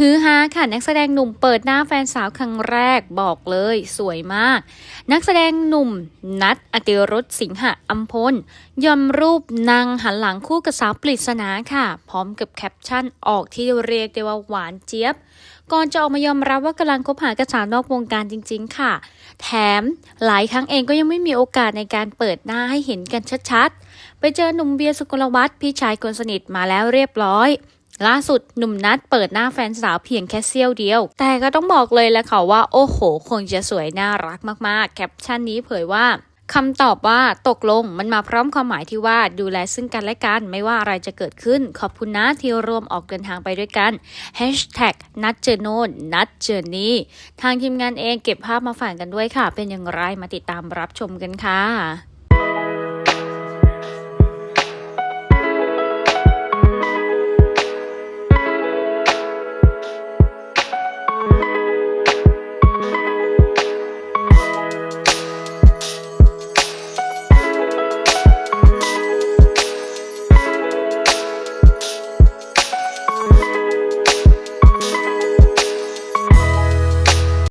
ฮือฮาค่ะนักแสดงหนุ่มเปิดหน้าแฟนสาวครั้งแรกบอกเลยสวยมาก นักแสดงหนุ่มนัทอติรุธสิงหะอัมพลยอมรูปนางหันหลังคู่กับสาวปริศนาค่ะ พร้อมกับแคปชั่นออกที่เรียกได้ว่าหวานเจี๊ยบ ก่อนจะออกมายอมรับว่ากำลังคบหากับสาวนอกวงการจริง ๆ ค่ะ แถมหลายครั้งเองก็ยังไม่มีโอกาสในการเปิดหน้าให้เห็นกันชัดๆ ไปเจอหนุ่มเบียร์สุกลวัฒน์พี่ชายคนสนิทมาแล้วเรียบร้อย ล่าสุดหนุ่มนัดเปิดหน้าแฟนสาวเพียงแค่เสี้ยวเดียว แต่ก็ต้องบอกเลยแหละค่ะว่า โอ้โห คงจะสวยน่ารักมากๆ แคปชั่นนี้เผยว่าคำตอบว่าตกลงมันมาพร้อมความหมายที่ว่าดูแลซึ่งกันและกันไม่ว่าอะไรจะเกิดขึ้น ขอบคุณนะที่ร่วมออกเดินทางไปด้วยกัน Hashtag นัดเจอโน่นนัดเจอนี่ทางทีมงานเองเก็บภาพมาฝากกันด้วยค่ะ เป็นอย่างไรมาติดตามรับชมกันค่ะ